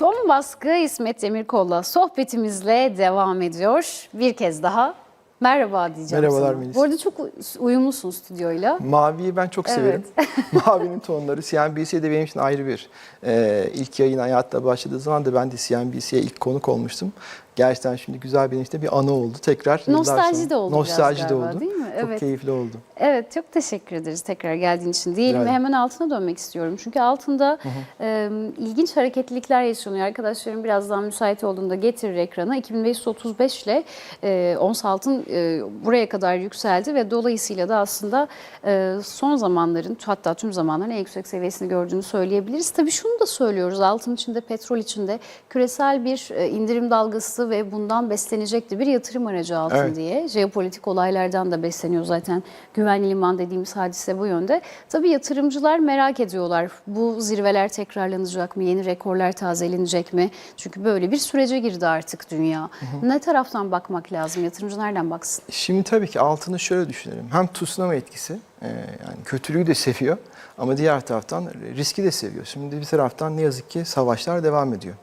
Son baskı İsmet Demirkol'la sohbetimizle devam ediyor. Bir kez daha merhaba diyeceğim Merhabalar sana. Melis. Bu arada çok uyumlusun stüdyoyla. Maviyi ben çok severim. Mavinin tonları CNBC'de benim için ayrı bir. Ee, ilk yayın hayatta başladığı zaman da ben de CNBC'ye ilk konuk olmuştum. Gerçekten şimdi güzel benim için bir anı oldu. Tekrar Nostalji de oldu Nostalji de oldu. değil mi? Çok Evet. keyifli oldu. Evet çok teşekkür ederiz tekrar geldiğin için. Diyelim ve ederim. hemen altına dönmek istiyorum. Çünkü altında e, ilginç hareketlilikler yaşanıyor. Arkadaşlarım birazdan müsait olduğunda getirir ekrana. 2535 ile e, ons altın e, buraya kadar yükseldi ve dolayısıyla da aslında e, son zamanların hatta tüm zamanların en yüksek seviyesini gördüğünü söyleyebiliriz. Tabii şunu da söylüyoruz altın içinde petrol içinde küresel bir indirim dalgası ve bundan beslenecekti bir yatırım aracı altın Evet. diye. Jeopolitik olaylardan da besleniyor zaten. Güvenli liman dediğimiz hadise bu yönde. Tabii yatırımcılar merak ediyorlar. Bu zirveler tekrarlanacak mı? Yeni rekorlar tazelenecek mi? Çünkü böyle bir sürece girdi artık dünya. Ne taraftan bakmak lazım? Yatırımcı nereden baksın? Şimdi tabii ki altını şöyle düşünelim. Hem tsunami etkisi, e, yani kötülüğü de seviyor ama diğer taraftan riski de seviyor. Şimdi bir taraftan ne yazık ki savaşlar devam ediyor.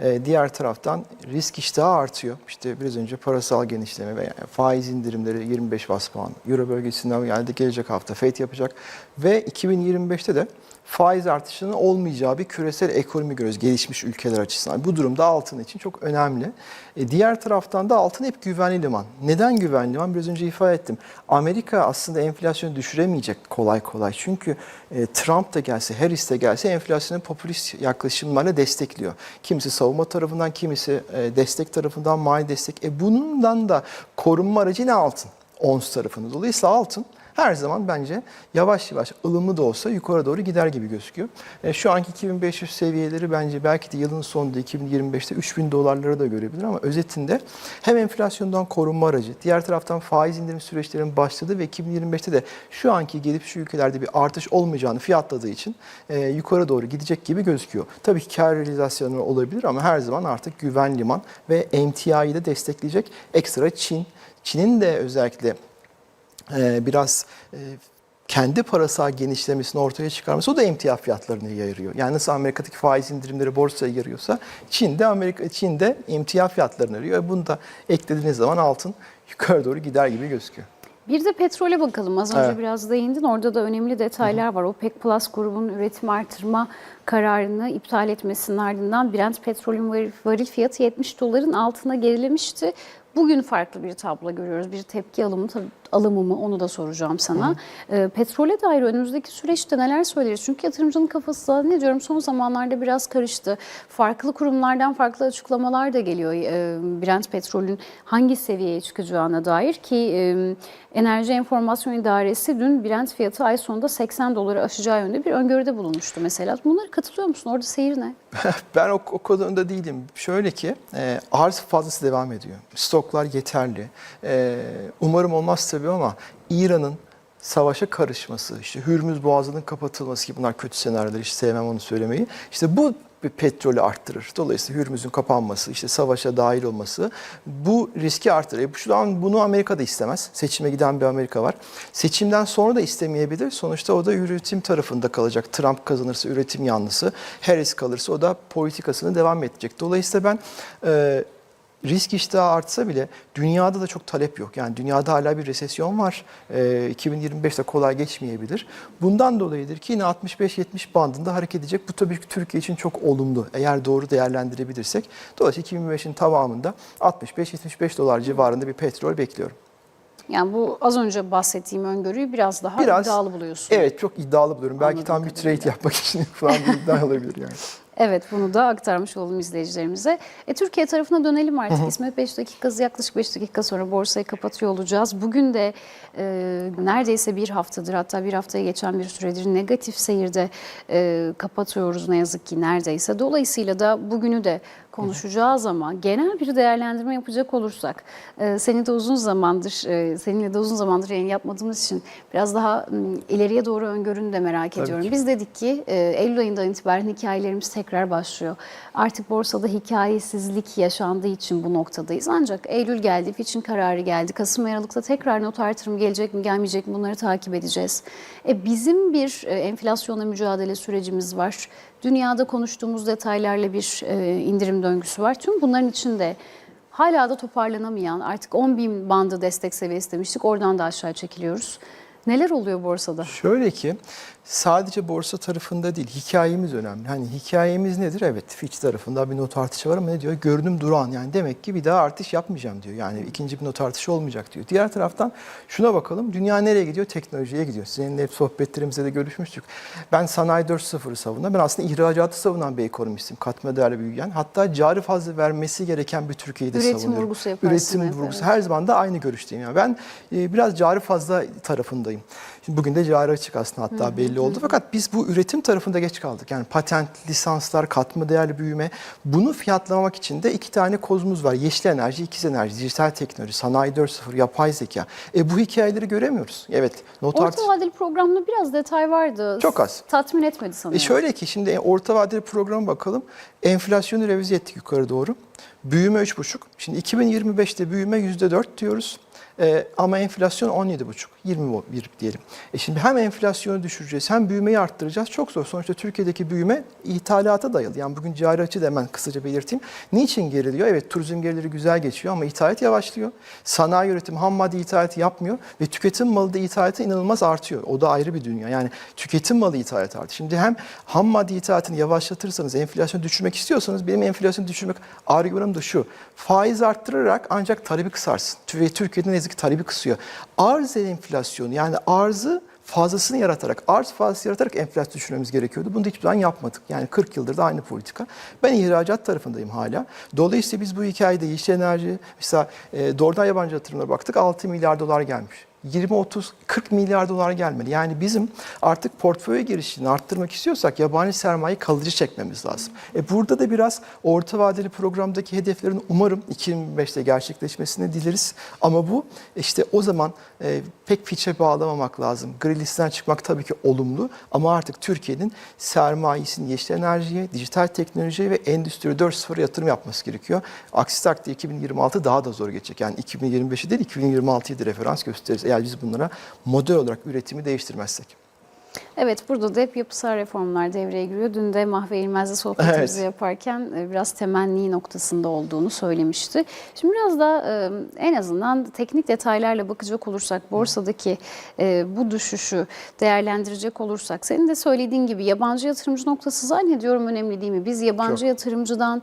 E, diğer taraftan risk iştahı artıyor. İşte biraz önce parasal genişleme ve faiz indirimleri 25 bas puan. Euro bölgesinden geldi gelecek hafta FED yapacak ve 2025'te de faiz artışının olmayacağı bir küresel ekonomi görüyoruz gelişmiş ülkeler açısından. Bu durumda altın için çok önemli. E, diğer taraftan da altın hep güvenli liman. Neden güvenli liman? Biraz önce ifade ettim. Amerika aslında enflasyonu düşüremeyecek kolay kolay. Çünkü e, Trump da gelse, Harris de gelse enflasyonu popülist yaklaşımlarla destekliyor. Kimisi savunma tarafından, kimisi e, destek tarafından mali destek. E, bundan da korunma aracı ne altın? Ons tarafında. Dolayısıyla altın her zaman bence yavaş yavaş ılımlı da olsa yukarı doğru gider gibi gözüküyor. E, şu anki 2500 seviyeleri bence belki de yılın sonunda 2025'te 3000 dolarları da görebilir ama özetinde hem enflasyondan korunma aracı, diğer taraftan faiz indirim süreçlerinin başladığı ve 2025'te de şu anki gelip şu ülkelerde bir artış olmayacağını fiyatladığı için e, yukarı doğru gidecek gibi gözüküyor. Tabii ki kar realizasyonu olabilir ama her zaman artık güven liman ve MTI'yi de destekleyecek ekstra Çin. Çin'in de özellikle biraz e, kendi parasal genişlemesini ortaya çıkarması o da emtia fiyatlarını yayıyor. Yani nasıl Amerika'daki faiz indirimleri borsaya yarıyorsa Çin'de Amerika Çin'de emtia fiyatlarını yarıyor. Bunu da eklediğiniz zaman altın yukarı doğru gider gibi gözüküyor. Bir de petrole bakalım. Az önce Evet. biraz değindin. Orada da önemli detaylar var. OPEC Plus grubunun üretim artırma kararını iptal etmesinin ardından Brent petrolün varil fiyatı 70 doların altına gerilemişti. Bugün farklı bir tablo görüyoruz. Bir tepki alımı, tabii alımı mı onu da soracağım sana. Ee, petrole dair önümüzdeki süreçte neler söyleriz? Çünkü yatırımcının kafası ne diyorum son zamanlarda biraz karıştı. Farklı kurumlardan farklı açıklamalar da geliyor. Ee, Brent petrolün hangi seviyeye çıkacağına dair ki e, Enerji Enformasyon İdaresi dün Brent fiyatı ay sonunda 80 doları aşacağı yönde bir öngörüde bulunmuştu mesela. Bunlara katılıyor musun? Orada seyir ne? Ben o, o konuda değilim. Şöyle ki e, arz fazlası devam ediyor. Stoklar yeterli. E, umarım olmaz tabii ama İran'ın savaşa karışması, işte Hürmüz Boğazı'nın kapatılması gibi bunlar kötü senaryolar. Hiç sevmem onu söylemeyi. İşte bu bir petrolü arttırır. Dolayısıyla Hürmüz'ün kapanması, işte savaşa dahil olması bu riski arttırır. E, Şu an bunu Amerika da istemez. Seçime giden bir Amerika var. Seçimden sonra da istemeyebilir. Sonuçta o da üretim tarafında kalacak. Trump kazanırsa üretim yanlısı, Harris kalırsa o da politikasını devam edecek. Dolayısıyla ben e, risk iştahı artsa bile dünyada da çok talep yok. Yani dünyada hala bir resesyon var. Ee, 2025'te kolay geçmeyebilir. Bundan dolayıdır ki yine 65-70 bandında hareket edecek. Bu tabii ki Türkiye için çok olumlu. Eğer doğru değerlendirebilirsek. Dolayısıyla 2025'in tamamında 65-75 dolar civarında bir petrol bekliyorum. Yani bu az önce bahsettiğim öngörüyü biraz daha Biraz- iddialı buluyorsun. Evet çok iddialı buluyorum. Belki Anladığım tam bir trade yapmak için falan bir iddia olabilir yani. Evet bunu da aktarmış olalım izleyicilerimize. E, Türkiye tarafına dönelim artık. İsmet 5 dakika yaklaşık 5 dakika sonra borsayı kapatıyor olacağız. Bugün de e, neredeyse bir haftadır hatta bir haftaya geçen bir süredir negatif seyirde e, kapatıyoruz ne yazık ki neredeyse. Dolayısıyla da bugünü de konuşacağız ama genel bir değerlendirme yapacak olursak e, seni de uzun zamandır e, seninle de uzun zamandır yayın yapmadığımız için biraz daha m, ileriye doğru öngörünü de merak Tabii ediyorum. ki. Biz dedik ki e, Eylül ayından itibaren hikayelerimiz tekrar başlıyor. Artık borsada hikayesizlik yaşandığı için bu noktadayız. Ancak Eylül geldi, Fitch'in kararı geldi. Kasım ve Aralık'ta tekrar not artırım gelecek mi gelmeyecek mi bunları takip edeceğiz. E, bizim bir e, enflasyonla mücadele sürecimiz var. Dünyada konuştuğumuz detaylarla bir e, indirim döngüsü var. Tüm bunların içinde hala da toparlanamayan artık 10 bin bandı destek seviyesi demiştik. Oradan da aşağı çekiliyoruz. Neler oluyor borsada? Şöyle ki sadece borsa tarafında değil hikayemiz önemli. Hani hikayemiz nedir? Evet Fitch tarafında bir not artışı var ama ne diyor? Görünüm duran yani demek ki bir daha artış yapmayacağım diyor. Yani ikinci bir not artışı olmayacak diyor. Diğer taraftan şuna bakalım dünya nereye gidiyor? Teknolojiye gidiyor. Seninle hep sohbetlerimizde de görüşmüştük. Ben sanayi 4.0'ı savunan, ben aslında ihracatı savunan bir ekonomistim. Katma değerli büyüyen. Hatta cari fazla vermesi gereken bir Türkiye'yi de Üretim savunuyorum. vurgusu Üretim vurgusu. evet. Her zaman da aynı görüşteyim. Yani ben e, biraz cari fazla tarafındayım. Şimdi bugün de cari açık aslında hatta belli oldu. Fakat biz bu üretim tarafında geç kaldık. Yani patent, lisanslar, katma değerli büyüme. Bunu fiyatlamamak için de iki tane kozumuz var. Yeşil enerji, ikiz enerji, dijital teknoloji, sanayi 4.0, yapay zeka. E bu hikayeleri göremiyoruz. Evet, not Orta vadeli programda biraz detay vardı. Çok az. Tatmin etmedi sanırım. E şöyle ki şimdi orta vadeli programa bakalım. Enflasyonu revize ettik yukarı doğru. Büyüme 3,5. Şimdi 2025'te büyüme %4 diyoruz. E, ama enflasyon 17,5, 21 diyelim. E şimdi hem enflasyonu düşüreceğiz hem büyümeyi arttıracağız. Çok zor. Sonuçta Türkiye'deki büyüme ithalata dayalı. Yani bugün cari açı da hemen kısaca belirteyim. Niçin geriliyor? Evet turizm geliri güzel geçiyor ama ithalat yavaşlıyor. Sanayi üretimi ham madde ithalatı yapmıyor ve tüketim malı da ithalatı inanılmaz artıyor. O da ayrı bir dünya. Yani tüketim malı ithalatı artıyor. Şimdi hem ham madde ithalatını yavaşlatırsanız, enflasyonu düşürmek istiyorsanız benim enflasyonu düşürmek argümanım da şu. Faiz arttırarak ancak talebi kısarsın. Ve Türkiye'de ne yazık ki talebi kısıyor. Arz enflasyonu yani arzı fazlasını yaratarak, arz fazlası yaratarak enflasyon düşürmemiz gerekiyordu. Bunu da hiçbir zaman yapmadık. Yani 40 yıldır da aynı politika. Ben ihracat tarafındayım hala. Dolayısıyla biz bu hikayede yeşil enerji, mesela e, doğrudan yabancı yatırımlara baktık 6 milyar dolar gelmiş. 20, 30, 40 milyar dolar gelmeli. Yani bizim artık portföy girişini arttırmak istiyorsak yabancı sermayeyi kalıcı çekmemiz lazım. E burada da biraz orta vadeli programdaki hedeflerin umarım 2025'te gerçekleşmesini dileriz. Ama bu işte o zaman e, pek fiçe bağlamamak lazım. Gri listeden çıkmak tabii ki olumlu ama artık Türkiye'nin sermayesini yeşil enerjiye, dijital teknolojiye ve endüstri 4.0 yatırım yapması gerekiyor. Aksi takdirde 2026 daha da zor geçecek. Yani 2025'i değil 2026'yı da referans gösteririz eğer biz bunlara model olarak üretimi değiştirmezsek. Evet burada da hep yapısal reformlar devreye giriyor. Dün de Mahve İlmez'le sohbetimizi Evet. yaparken e, biraz temenni noktasında olduğunu söylemişti. Şimdi biraz da e, en azından teknik detaylarla bakacak olursak borsadaki e, bu düşüşü değerlendirecek olursak senin de söylediğin gibi yabancı yatırımcı noktası zannediyorum önemli değil mi? Biz yabancı Çok. yatırımcıdan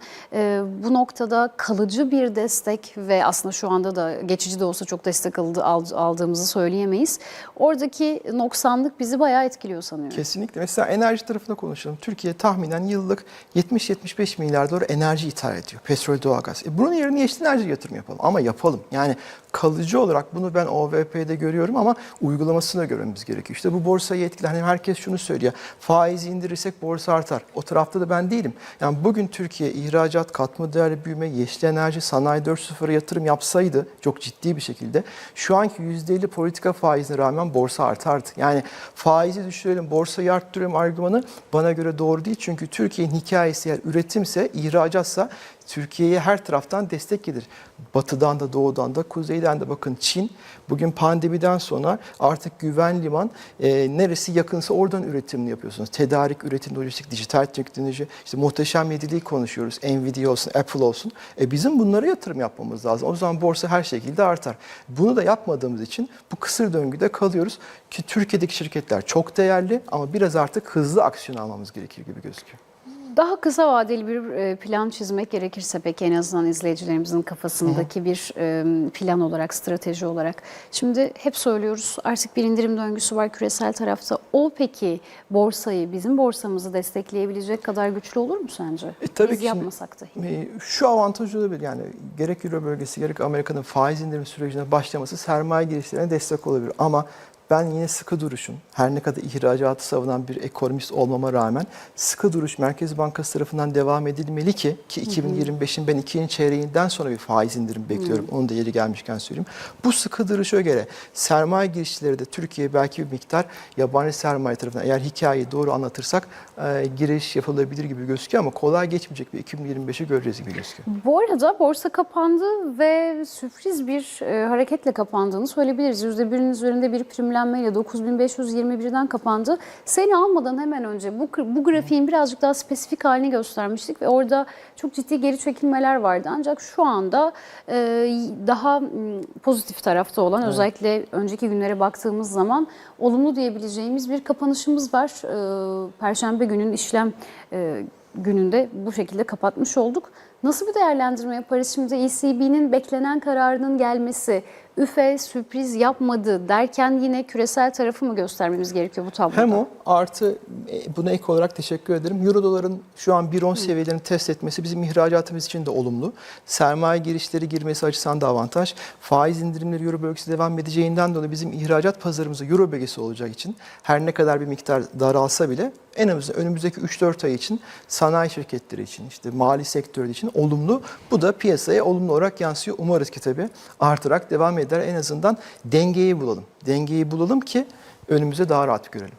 bu noktada kalıcı bir destek ve aslında şu anda da geçici de olsa çok destek aldı, ald- aldığımızı söyleyemeyiz. Oradaki noksanlık bizi bayağı etkiliyor sanıyorum. Kesinlikle. Mesela enerji tarafında konuşalım. Türkiye tahminen yıllık 70-75 milyar dolar enerji ithal ediyor. Petrol, doğalgaz. E bunun yerine yeşil enerji yatırım yapalım. Ama yapalım. Yani kalıcı olarak bunu ben OVP'de görüyorum ama uygulamasını görmemiz gerekiyor. İşte bu borsayı etkiler. Hani herkes şunu söylüyor. Faizi indirirsek borsa artar. O tarafta da ben değilim. Yani bugün Türkiye ihracat, katma değerli büyüme, yeşil enerji, sanayi 4.0'a yatırım yapsaydı çok ciddi bir şekilde şu anki %50 politika faizine rağmen borsa artardı. Yani faizi düşürelim, borsayı arttırıyorum argümanı bana göre doğru değil. Çünkü Türkiye'nin hikayesi eğer üretimse, ihracatsa Türkiye'ye her taraftan destek gelir. Batıdan da doğudan da kuzeyden de bakın Çin bugün pandemiden sonra artık güven liman e, neresi yakınsa oradan üretimini yapıyorsunuz. Tedarik, üretim, lojistik, dijital teknoloji, işte muhteşem yediliği konuşuyoruz. Nvidia olsun, Apple olsun. E, bizim bunlara yatırım yapmamız lazım. O zaman borsa her şekilde artar. Bunu da yapmadığımız için bu kısır döngüde kalıyoruz. Ki Türkiye'deki şirketler çok değerli ama biraz artık hızlı aksiyon almamız gerekir gibi gözüküyor. Daha kısa vadeli bir e, plan çizmek gerekirse peki en azından izleyicilerimizin kafasındaki bir e, plan olarak, strateji olarak. Şimdi hep söylüyoruz artık bir indirim döngüsü var küresel tarafta. O peki borsayı, bizim borsamızı destekleyebilecek kadar güçlü olur mu sence? E, tabii Biz ki yapmasak dahi. E, Şu avantaj olabilir yani gerek Euro bölgesi gerek Amerika'nın faiz indirimi sürecine başlaması sermaye girişlerine destek olabilir. Ama ben yine sıkı duruşum. Her ne kadar ihracatı savunan bir ekonomist olmama rağmen sıkı duruş Merkez Bankası tarafından devam edilmeli ki ki 2025'in ben ikinci çeyreğinden sonra bir faiz indirimi bekliyorum. Onu da yeri gelmişken söyleyeyim. Bu sıkı duruşa göre sermaye girişleri de Türkiye belki bir miktar yabancı sermaye tarafından eğer hikayeyi doğru anlatırsak e, giriş yapılabilir gibi gözüküyor ama kolay geçmeyecek bir 2025'i göreceğiz gibi gözüküyor. Bu arada borsa kapandı ve sürpriz bir e, hareketle kapandığını söyleyebiliriz. %1'in üzerinde bir primler primlenmeyle 9521'den kapandı. Seni almadan hemen önce bu, bu grafiğin birazcık daha spesifik halini göstermiştik ve orada çok ciddi geri çekilmeler vardı. Ancak şu anda e, daha pozitif tarafta olan özellikle önceki günlere baktığımız zaman olumlu diyebileceğimiz bir kapanışımız var. E, Perşembe günün işlem e, gününde bu şekilde kapatmış olduk. Nasıl bir değerlendirme yaparız şimdi ECB'nin beklenen kararının gelmesi, üfe sürpriz yapmadı derken yine küresel tarafı mı göstermemiz gerekiyor bu tabloda? Hem o artı e, buna ek olarak teşekkür ederim. Euro doların şu an 1.10 seviyelerini test etmesi bizim ihracatımız için de olumlu. Sermaye girişleri girmesi açısından da avantaj. Faiz indirimleri Euro bölgesi devam edeceğinden dolayı bizim ihracat pazarımızda Euro bölgesi olacak için her ne kadar bir miktar daralsa bile en azından önümüzdeki 3-4 ay için sanayi şirketleri için, işte mali sektörü için olumlu. Bu da piyasaya olumlu olarak yansıyor. Umarız ki tabii artarak devam eder. En azından dengeyi bulalım. Dengeyi bulalım ki önümüze daha rahat görelim.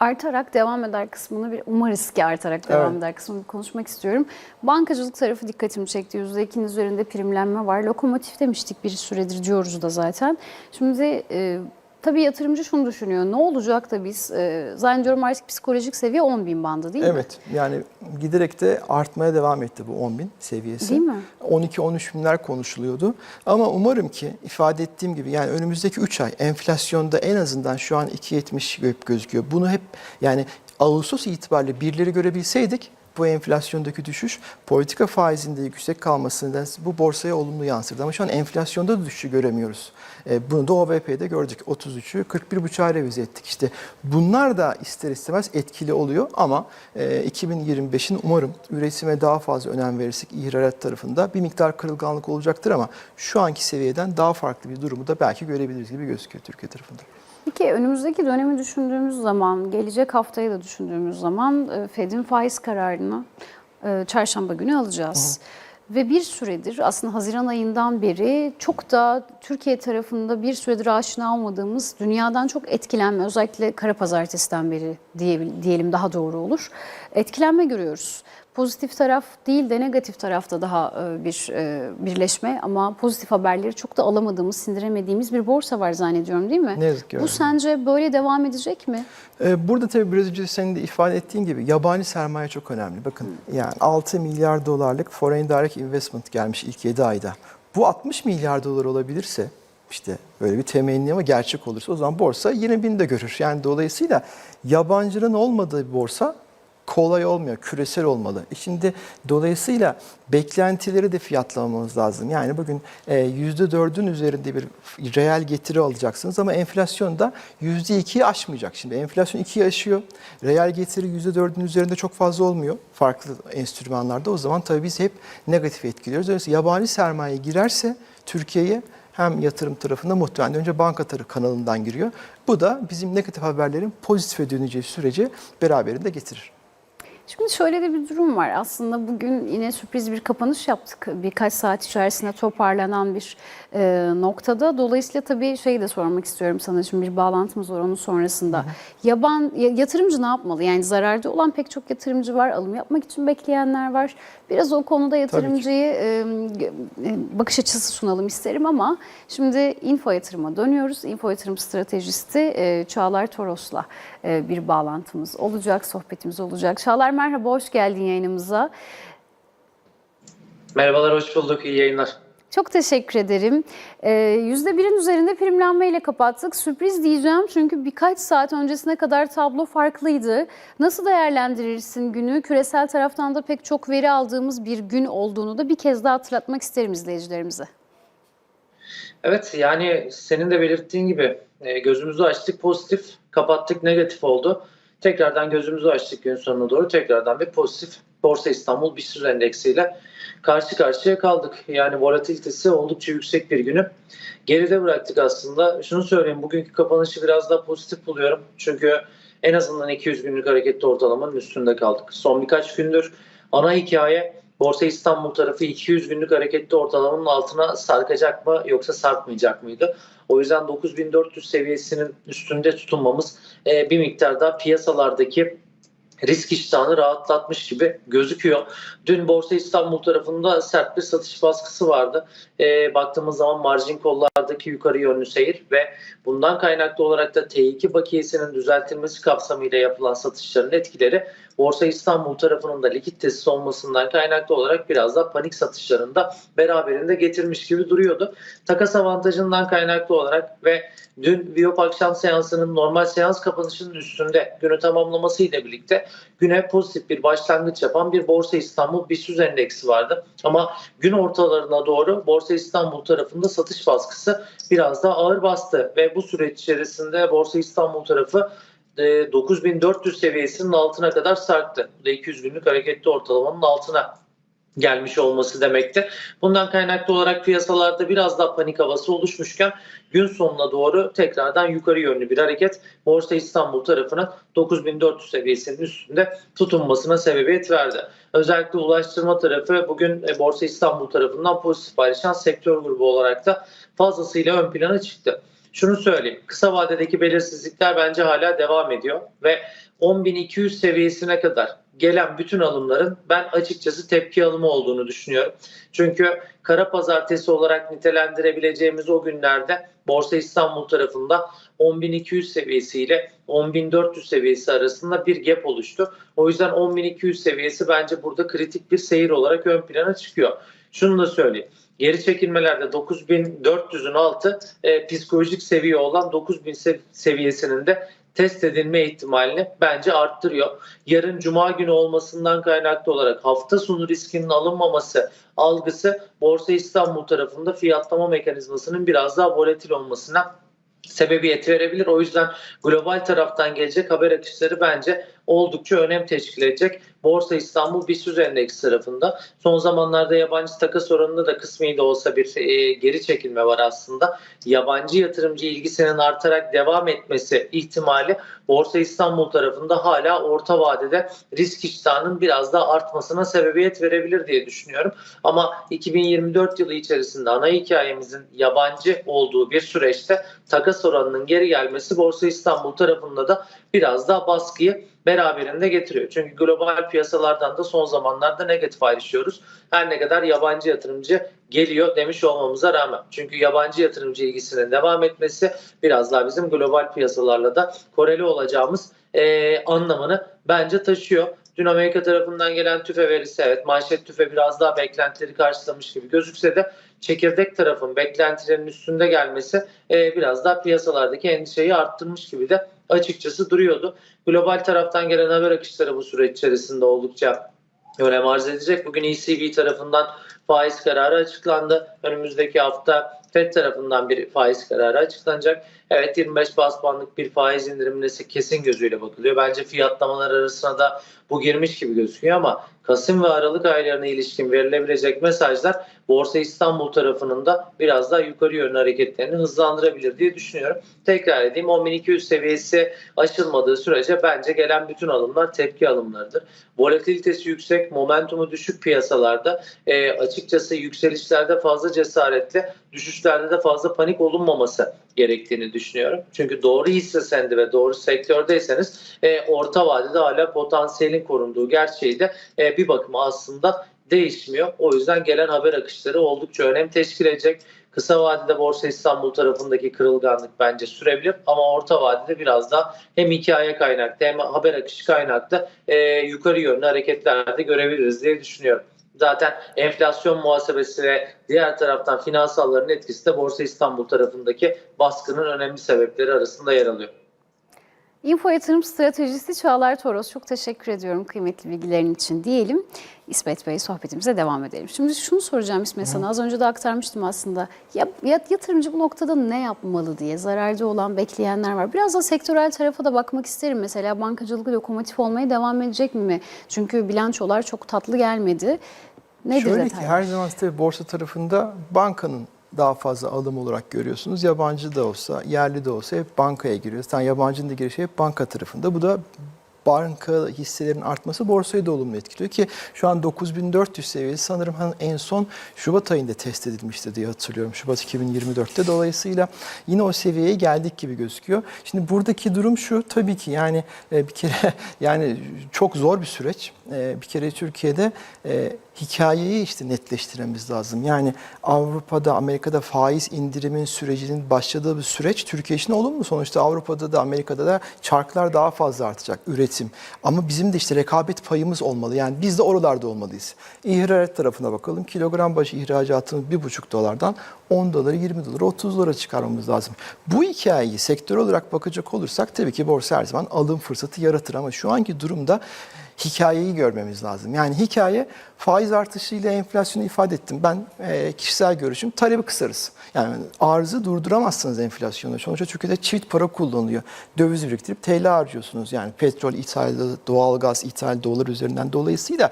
Artarak devam eder kısmını bir umarız ki artarak devam Evet. eder kısmını bir konuşmak istiyorum. Bankacılık tarafı dikkatimi çekti. %2'nin üzerinde primlenme var. Lokomotif demiştik bir süredir diyoruz da zaten. Şimdi e, tabii yatırımcı şunu düşünüyor. Ne olacak da biz e, zannediyorum artık psikolojik seviye 10 bin bandı değil mi? Evet yani giderek de artmaya devam etti bu 10 bin seviyesi. Değil mi? 12-13 binler konuşuluyordu. Ama umarım ki ifade ettiğim gibi yani önümüzdeki 3 ay enflasyonda en azından şu an 2.70 gö- gözüküyor. Bunu hep yani Ağustos itibariyle birileri görebilseydik bu enflasyondaki düşüş politika faizinde yüksek kalmasından bu borsaya olumlu yansırdı. Ama şu an enflasyonda da düşüşü göremiyoruz. E, bunu da OVP'de gördük. 33'ü 41,5'a revize ettik. İşte bunlar da ister istemez etkili oluyor ama e, 2025'in umarım üretime daha fazla önem verirsek ihracat tarafında bir miktar kırılganlık olacaktır ama şu anki seviyeden daha farklı bir durumu da belki görebiliriz gibi gözüküyor Türkiye tarafında. Peki önümüzdeki dönemi düşündüğümüz zaman, gelecek haftayı da düşündüğümüz zaman e, Fed'in faiz kararını e, çarşamba günü alacağız. Ve bir süredir aslında Haziran ayından beri çok da Türkiye tarafında bir süredir aşina olmadığımız dünyadan çok etkilenme özellikle kara pazartesiden beri diye, diyelim daha doğru olur. Etkilenme görüyoruz. Pozitif taraf değil de negatif tarafta daha e, bir e, birleşme ama pozitif haberleri çok da alamadığımız, sindiremediğimiz bir borsa var zannediyorum değil mi? Ne yazık ki Bu öyle. sence böyle devam edecek mi? Ee, Burada tabii biraz önce senin de ifade ettiğin gibi yabani sermaye çok önemli. Bakın yani 6 milyar dolarlık foreign direct investment gelmiş ilk 7 ayda. Bu 60 milyar dolar olabilirse işte böyle bir temenni ama gerçek olursa o zaman borsa 20 bin de görür. Yani dolayısıyla yabancının olmadığı bir borsa kolay olmuyor, küresel olmalı. E Şimdi dolayısıyla beklentileri de fiyatlamamız lazım. Yani bugün e, %4'ün üzerinde bir reel getiri alacaksınız ama enflasyon da %2'yi aşmayacak. Şimdi enflasyon 2'yi aşıyor. Reel getiri %4'ün üzerinde çok fazla olmuyor farklı enstrümanlarda. O zaman tabii biz hep negatif etkiliyoruz. Dolayısıyla yabani sermaye girerse Türkiye'ye hem yatırım tarafında muhtemelen önce banka tarafı kanalından giriyor. Bu da bizim negatif haberlerin pozitife döneceği süreci beraberinde getirir. Şimdi şöyle de bir durum var. Aslında bugün yine sürpriz bir kapanış yaptık. Birkaç saat içerisinde toparlanan bir e, noktada. Dolayısıyla tabii şeyi de sormak istiyorum sana. Şimdi bir bağlantımız var onun sonrasında. Yaban ya- yatırımcı ne yapmalı? Yani zararda olan pek çok yatırımcı var. Alım yapmak için bekleyenler var. Biraz o konuda yatırımcıyı e, e, bakış açısı sunalım isterim ama şimdi info yatırıma dönüyoruz. Info yatırım stratejisti e, Çağlar Toros'la e, bir bağlantımız olacak, sohbetimiz olacak. Çağlar merhaba, hoş geldin yayınımıza. Merhabalar, hoş bulduk. İyi yayınlar. Çok teşekkür ederim. Ee, %1'in üzerinde primlenmeyle kapattık. Sürpriz diyeceğim çünkü birkaç saat öncesine kadar tablo farklıydı. Nasıl değerlendirirsin günü? Küresel taraftan da pek çok veri aldığımız bir gün olduğunu da bir kez daha hatırlatmak isterim izleyicilerimize. Evet, yani senin de belirttiğin gibi e, gözümüzü açtık pozitif, kapattık negatif oldu. Tekrardan gözümüzü açtık gün sonuna doğru. Tekrardan bir pozitif Borsa İstanbul BIST endeksiyle karşı karşıya kaldık. Yani volatilitesi oldukça yüksek bir günü geride bıraktık aslında. Şunu söyleyeyim, bugünkü kapanışı biraz daha pozitif buluyorum. Çünkü en azından 200 günlük hareketli ortalamanın üstünde kaldık. Son birkaç gündür ana hikaye Borsa İstanbul tarafı 200 günlük hareketli ortalamanın altına sarkacak mı yoksa sarkmayacak mıydı? O yüzden 9400 seviyesinin üstünde tutunmamız e, bir miktar daha piyasalardaki risk iştahını rahatlatmış gibi gözüküyor. Dün Borsa İstanbul tarafında sert bir satış baskısı vardı. E, baktığımız zaman marjin kollardaki yukarı yönlü seyir ve bundan kaynaklı olarak da T2 bakiyesinin düzeltilmesi kapsamıyla yapılan satışların etkileri Borsa İstanbul tarafının da likiditesiz olmasından kaynaklı olarak biraz da panik satışlarında beraberinde getirmiş gibi duruyordu. Takas avantajından kaynaklı olarak ve dün Viyop akşam seansının normal seans kapanışının üstünde günü tamamlaması ile birlikte güne pozitif bir başlangıç yapan bir Borsa İstanbul BIST endeksi vardı. Ama gün ortalarına doğru Borsa İstanbul tarafında satış baskısı biraz daha ağır bastı ve bu süreç içerisinde Borsa İstanbul tarafı e, 9400 seviyesinin altına kadar sarktı. Bu da 200 günlük hareketli ortalamanın altına gelmiş olması demekti. Bundan kaynaklı olarak piyasalarda biraz daha panik havası oluşmuşken gün sonuna doğru tekrardan yukarı yönlü bir hareket Borsa İstanbul tarafının 9400 seviyesinin üstünde tutunmasına sebebiyet verdi. Özellikle ulaştırma tarafı bugün e, Borsa İstanbul tarafından pozitif paylaşan sektör grubu olarak da fazlasıyla ön plana çıktı. Şunu söyleyeyim. Kısa vadedeki belirsizlikler bence hala devam ediyor ve 10.200 seviyesine kadar gelen bütün alımların ben açıkçası tepki alımı olduğunu düşünüyorum. Çünkü kara pazartesi olarak nitelendirebileceğimiz o günlerde Borsa İstanbul tarafında 10.200 seviyesi ile 10.400 seviyesi arasında bir gap oluştu. O yüzden 10.200 seviyesi bence burada kritik bir seyir olarak ön plana çıkıyor. Şunu da söyleyeyim. Geri çekilmelerde 9400'ün altı e, psikolojik seviye olan 9000 sev- seviyesinin de test edilme ihtimalini bence arttırıyor. Yarın cuma günü olmasından kaynaklı olarak hafta sonu riskinin alınmaması algısı Borsa İstanbul tarafında fiyatlama mekanizmasının biraz daha volatil olmasına sebebiyet verebilir. O yüzden global taraftan gelecek haber akışları bence oldukça önem teşkil edecek. Borsa İstanbul BIST endeksi tarafında son zamanlarda yabancı takas oranında da kısmi de olsa bir e, geri çekilme var aslında. Yabancı yatırımcı ilgisinin artarak devam etmesi ihtimali Borsa İstanbul tarafında hala orta vadede risk iştahının biraz daha artmasına sebebiyet verebilir diye düşünüyorum. Ama 2024 yılı içerisinde ana hikayemizin yabancı olduğu bir süreçte takas oranının geri gelmesi Borsa İstanbul tarafında da biraz daha baskıyı beraberinde getiriyor. Çünkü global piyasalardan da son zamanlarda negatif ayrışıyoruz. Her ne kadar yabancı yatırımcı geliyor demiş olmamıza rağmen. Çünkü yabancı yatırımcı ilgisinin devam etmesi biraz daha bizim global piyasalarla da koreli olacağımız e, anlamını bence taşıyor. Dün Amerika tarafından gelen tüfe verisi evet manşet tüfe biraz daha beklentileri karşılamış gibi gözükse de çekirdek tarafın beklentilerinin üstünde gelmesi e, biraz daha piyasalardaki endişeyi arttırmış gibi de açıkçası duruyordu. Global taraftan gelen haber akışları bu süreç içerisinde oldukça önem arz edecek. Bugün ECB tarafından faiz kararı açıklandı. Önümüzdeki hafta FED tarafından bir faiz kararı açıklanacak. Evet 25 bas puanlık bir faiz indirimine kesin gözüyle bakılıyor. Bence fiyatlamalar arasına da bu girmiş gibi gözüküyor ama Kasım ve Aralık aylarına ilişkin verilebilecek mesajlar Borsa İstanbul tarafının da biraz daha yukarı yönlü hareketlerini hızlandırabilir diye düşünüyorum. Tekrar edeyim 10.200 seviyesi aşılmadığı sürece bence gelen bütün alımlar tepki alımlarıdır. Volatilitesi yüksek, momentumu düşük piyasalarda e, açıkçası yükselişlerde fazla cesaretli, düşüşlerde de fazla panik olunmaması gerektiğini düşünüyorum. Çünkü doğru hisse sendi ve doğru sektördeyseniz e, orta vadede hala potansiyelin korunduğu gerçeği de e, bir bakıma aslında değişmiyor. O yüzden gelen haber akışları oldukça önem teşkil edecek. Kısa vadede Borsa İstanbul tarafındaki kırılganlık bence sürebilir ama orta vadede biraz daha hem hikaye kaynaklı hem haber akışı kaynaklı e, yukarı yönlü hareketlerde görebiliriz diye düşünüyorum. Zaten enflasyon muhasebesi ve diğer taraftan finansalların etkisi de Borsa İstanbul tarafındaki baskının önemli sebepleri arasında yer alıyor. Info Yatırım Stratejisi Çağlar Toros çok teşekkür ediyorum kıymetli bilgilerin için diyelim. İsmet Bey sohbetimize devam edelim. Şimdi şunu soracağım İsmet sana az önce de aktarmıştım aslında. Ya, ya yatırımcı bu noktada ne yapmalı diye zararcı olan bekleyenler var. Biraz da sektörel tarafa da bakmak isterim. Mesela bankacılık lokomotif olmaya devam edecek mi? Çünkü bilançolar çok tatlı gelmedi. Nedir Şöyle ki detaylar? her zaman tabii borsa tarafında bankanın daha fazla alım olarak görüyorsunuz. Yabancı da olsa, yerli de olsa hep bankaya giriyor. Sen yabancının da girişi hep banka tarafında. Bu da banka hisselerin artması borsayı da olumlu etkiliyor ki şu an 9400 seviyesi sanırım hani en son Şubat ayında test edilmişti diye hatırlıyorum. Şubat 2024'te dolayısıyla yine o seviyeye geldik gibi gözüküyor. Şimdi buradaki durum şu tabii ki yani e, bir kere yani çok zor bir süreç. E, Bir kere Türkiye'de e, hikayeyi işte netleştirmemiz lazım. Yani Avrupa'da, Amerika'da faiz indirimin sürecinin başladığı bir süreç Türkiye için olumlu. Sonuçta Avrupa'da da Amerika'da da çarklar daha fazla artacak üretim. Ama bizim de işte rekabet payımız olmalı. Yani biz de oralarda olmalıyız. İhracat tarafına bakalım. Kilogram başı ihracatımız 1,5 dolardan 10 doları, 20 dolara, 30 dolara çıkarmamız lazım. Bu hikayeyi sektör olarak bakacak olursak tabii ki borsa her zaman alım fırsatı yaratır ama şu anki durumda hikayeyi görmemiz lazım. Yani hikaye faiz artışıyla enflasyonu ifade ettim. Ben e, kişisel görüşüm talebi kısarız. Yani arzı durduramazsınız enflasyonu. Sonuçta Türkiye'de çift para kullanılıyor. Döviz biriktirip TL harcıyorsunuz. Yani petrol ithal, doğalgaz ithal, dolar üzerinden. Dolayısıyla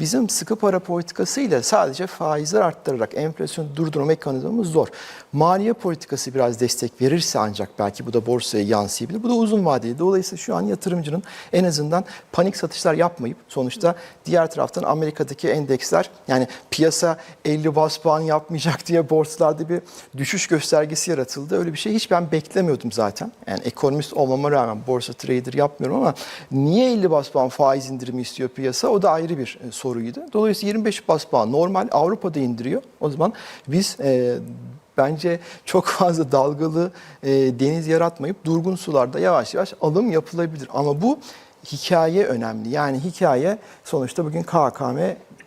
bizim sıkı para politikasıyla sadece faizler arttırarak enflasyonu durdurma mekanizmamız zor. Maliye politikası biraz destek verirse ancak belki bu da borsaya yansıyabilir. Bu da uzun vadeli. Dolayısıyla şu an yatırımcının en azından panik satışlar yapmayıp sonuçta diğer taraftan Amerika'daki endeksler yani piyasa 50 bas puan yapmayacak diye borsalarda bir düşüş göstergesi yaratıldı. Öyle bir şey hiç ben beklemiyordum zaten. Yani ekonomist olmama rağmen borsa trader yapmıyorum ama niye 50 bas puan faiz indirimi istiyor piyasa? O da ayrı bir e, soruydu. Dolayısıyla 25 bas puan normal Avrupa'da indiriyor. O zaman biz e, bence çok fazla dalgalı e, deniz yaratmayıp durgun sularda yavaş yavaş alım yapılabilir. Ama bu hikaye önemli. Yani hikaye sonuçta bugün KKM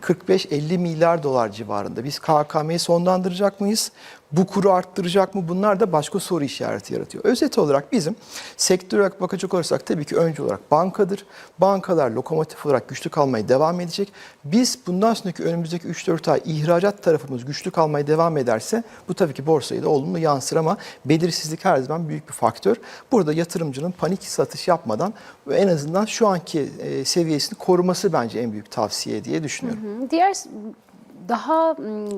45-50 milyar dolar civarında. Biz KKM'yi sonlandıracak mıyız? Bu kuru arttıracak mı? Bunlar da başka soru işareti yaratıyor. Özet olarak bizim sektör olarak bakacak olursak tabii ki önce olarak bankadır. Bankalar lokomotif olarak güçlü kalmaya devam edecek. Biz bundan sonraki önümüzdeki 3-4 ay ihracat tarafımız güçlü kalmaya devam ederse bu tabii ki borsayı da olumlu yansır ama belirsizlik her zaman büyük bir faktör. Burada yatırımcının panik satış yapmadan en azından şu anki e, seviyesini koruması bence en büyük tavsiye diye düşünüyorum. Hı, Diğer s- daha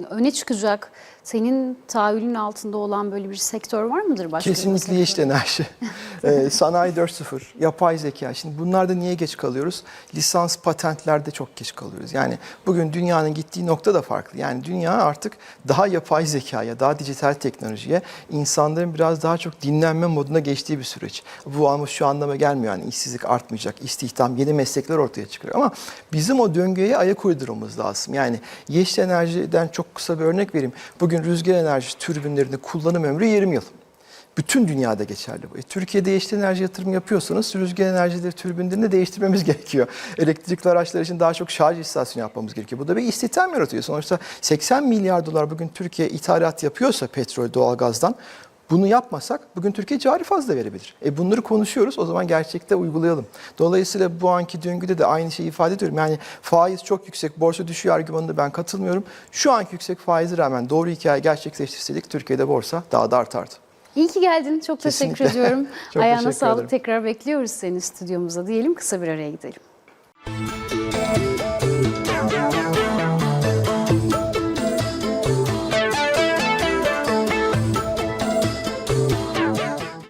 öne çıkacak senin tahayyülün altında olan böyle bir sektör var mıdır başka? bir Kesinlikle sektör? yeşil enerji. Ee, sanayi 4.0, yapay zeka. Şimdi bunlarda niye geç kalıyoruz? Lisans patentlerde çok geç kalıyoruz. Yani bugün dünyanın gittiği nokta da farklı. Yani dünya artık daha yapay zekaya, daha dijital teknolojiye, insanların biraz daha çok dinlenme moduna geçtiği bir süreç. Bu ama şu anlama gelmiyor. Yani işsizlik artmayacak, istihdam, yeni meslekler ortaya çıkıyor. Ama bizim o döngüye ayak uydurmamız lazım. Yani yeşil enerjiden çok kısa bir örnek vereyim. Bugün rüzgar enerji türbinlerinde kullanım ömrü 20 yıl. Bütün dünyada geçerli bu. E, Türkiye'de yeşil enerji yatırım yapıyorsanız rüzgar enerjileri türbinlerini değiştirmemiz gerekiyor. Elektrikli araçlar için daha çok şarj istasyonu yapmamız gerekiyor. Bu da bir istihdam yaratıyor. Sonuçta 80 milyar dolar bugün Türkiye ithalat yapıyorsa petrol, doğalgazdan bunu yapmasak bugün Türkiye cari fazla verebilir. E bunları konuşuyoruz o zaman gerçekte uygulayalım. Dolayısıyla bu anki döngüde de aynı şeyi ifade ediyorum. Yani faiz çok yüksek, borsa düşüyor argümanına ben katılmıyorum. Şu anki yüksek faize rağmen doğru hikaye gerçekleştirseydik Türkiye'de borsa daha da artardı. İyi ki geldin. Çok Kesinlikle. teşekkür ediyorum. Çok Ayağına teşekkür sağlık. ederim. Tekrar bekliyoruz seni stüdyomuza diyelim. Kısa bir araya gidelim.